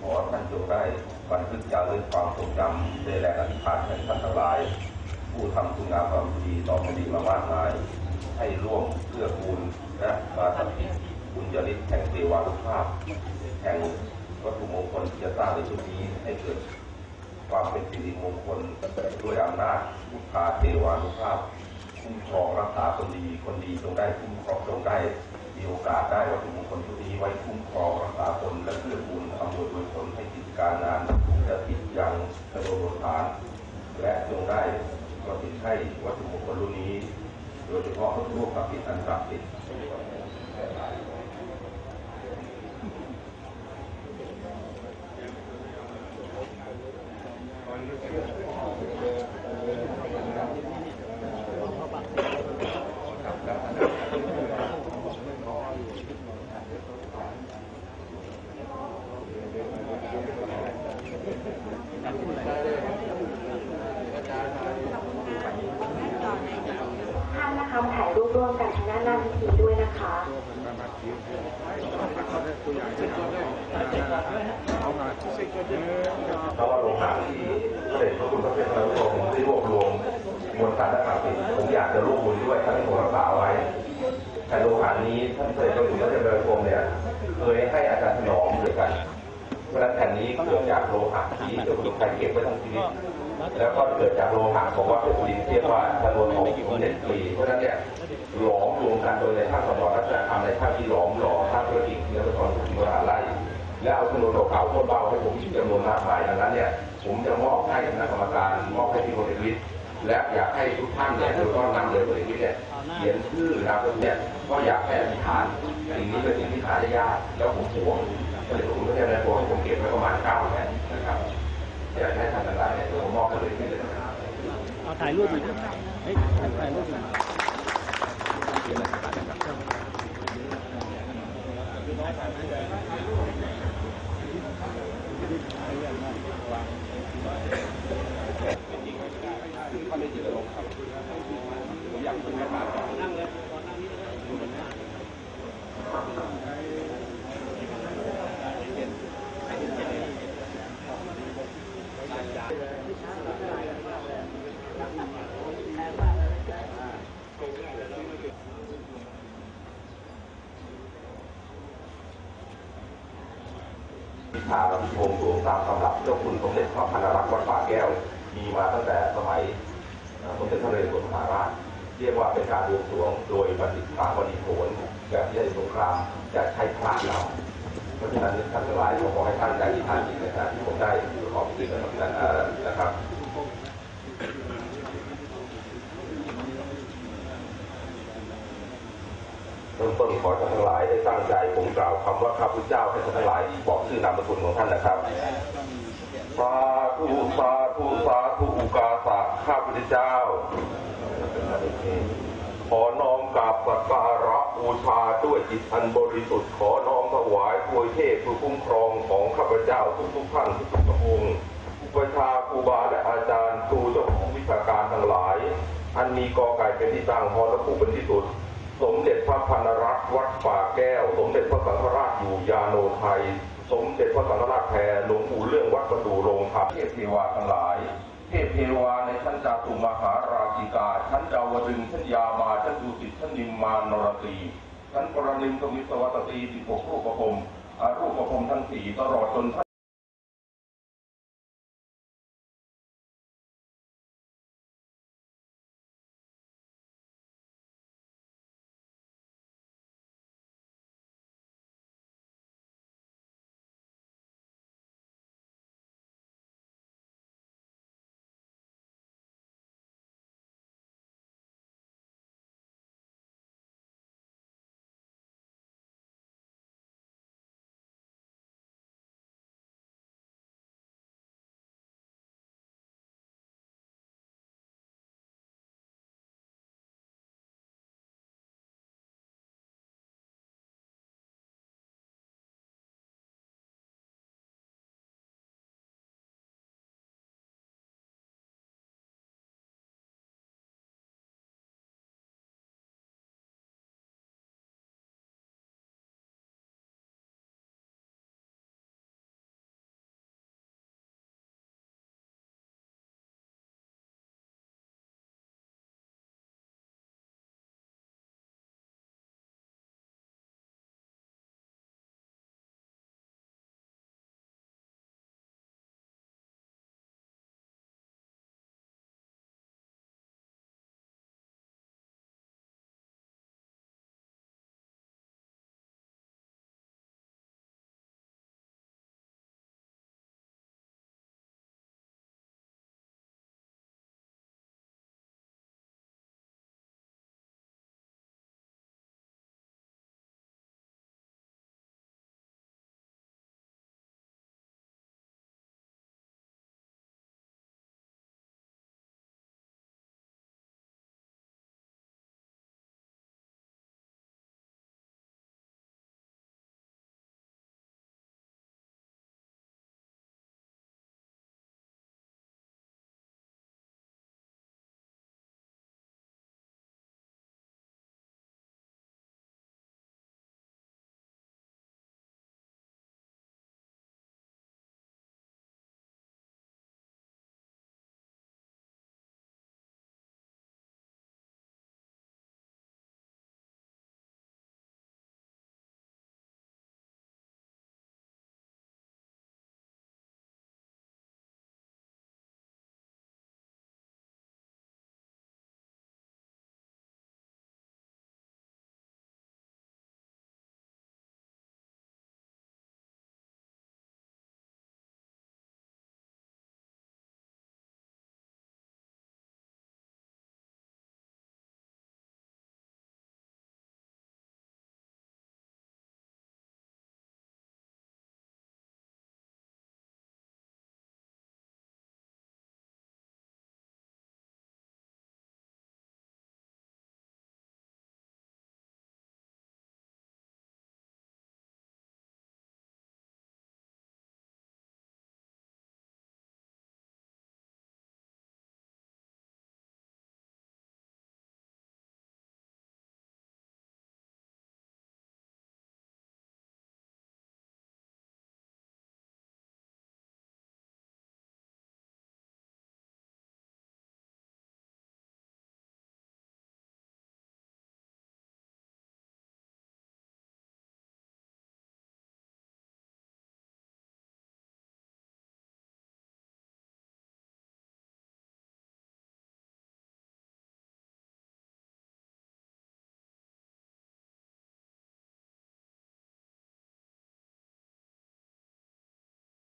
ขอท่านจงได้บันทึกจารึกความทรงจำในแรงอธิษฐานแห่งท่านทั้งหลาย ผู้ทำคุณงามความดีต่อแผ่นดินมามากมาย ให้ร่วมเพื่อคูณและบารมีบุญญาฤทธิ์แห่งเทวานุภาพ แห่งวัตถุมงคลที่จะสร้างในชุดนี้ให้เกิดความเป็นสิริมงคลด้วยอำนาจบุพาเทวานุภาพคุ้มครองรักษาคนดีคนดีจงได้คุ้มครองจงได้มีโอกาสได้วัตถุมงคลชุดนี้ไว้คุ้มครองรักษาคนและเพื่อบุญอำ การงานจะติดยังกระโดดฐาน และจงได้ก็ติดให้วัตถุมงคลรุ่นนี้ โดยเฉพาะรูปกับปิดอันศักดิ์สิทธิ์ ท่านนะคะถ่าย ร่วมกันทางด้านหน้าพิธีด้วยนะคะเพราะว่าโรงหนังที่พระเดชพระคุณพระเป็นพระองค์ได้รวบรวมมวลสารและศักดิ์สิทธิ์ผมอยากจะร่วมบุญด้วยท่านที่ผมรักษาไว้แต่โรงหนังนี้ท่านพระเดชพระคุณพระเป็นพระองค์เนี่ยเคยให้อาจารย์ถนอมด้วยกัน เพราะฉะนั้นแผ่นนี้เกิดจากโลหะที่เจ้าคุณชัยเก็บไว้ทั้งชีวิตแล้วก็เกิดจากโลหะของวัดเพชรบุรีเรียกว่าชนวนของสมเด็จปีเพราะฉะนั้นเนี่ยหลอมรวมกันโดยในท่านสมรรัชธรรมในท่านที่หลอมหล่อท่านธุรกิจเนื้อประทอนทุกมหาไร่และเอาชนวนเก่าๆคนเบาให้ผมจำนวนมากมายดังนั้นเนี่ยผมจะมอบให้คณะกรรมการมอบให้ที่พลเอกวิทย์และอยากให้ทุกท่านเนี่ยโดยเฉพาะนำโดยพลเอกวิทย์เนี่ยเขียนชื่อนามสกุลเนี่ยก็อยากให้อธิษฐานสิ่งนี้เป็นสิ่งที่หาได้ยากแล้วผมหวง ก็เลยผมก็จะได้ผมให้ผมเก็บไว้ประมาณเก้าแผ่นนะครับอยากให้ท่านทั้งหลายเนี่ยผมมอบให้เลยที่เลยนะครับเอาถ่ายรูปหน่อยนะเฮ้ยถ่ายรูปหน่อย ทางวงสวงตามสำหรับเจ้าคุณสมเด็จพระพันรักษ์วัดป่าแก้ว มีมาตั้งแต่สมัยสมเด็จพระนเรศวรมหาราช เรียกว่าเป็นการบวงสวงโดยบัณฑิตพระบดีโขนแบบที่ได้สงครามจะใช้พระเราเพราะฉะนั้นท่านทั้งหลายขอให้ท่านได้ที่ท่านจิตในะครที่ผมได้ขอบคุณนะครับ เอ่อนะครับเริ่มต้นขอท่านทั้งหลายได้ตั้งใจผมกล่าวคำว่าข้าพุทธเจ้าให้ท่านทั้งหลายบอกชื่อนามสกุลของท่านนะครับสาธุสาธุสาธุอุกาสะข้าพุทธเจ้า ขอน้อมกราบสักการะบูชาด้วยจิตอันบริสุทธิ์ขอน้อมถวายถวยเทพผู้คุ้มครองของข้าพเจ้าทุกๆท่านทุกๆพระองค์อุปชาครูบาและอาจารย์ครูเจ้าของวิชาการทั้งหลาย อันมีกอไก่เป็นที่ตั้งพอและผู้เป็นที่สุด สมเด็จพระพันรัตน์วัดป่าแก้ว สมเด็จพระสังฆราชอยู่ยาโนไทย สมเด็จพระสังฆราชแพรหลวงปู่เรื่องวัดประดูโรงธรรมเทพเทวาทั้งหลาย เทพเทวาในชั้นจาตุมหาราชิกาชั้นดาวดึงชั้นยามาชั้นดุสิตชั้นนิมมานนรตีชั้นปรนิมสมิสวัตตีสิบหกรูปประพรมอารูปประพรมทั้งสี่ตลอดจน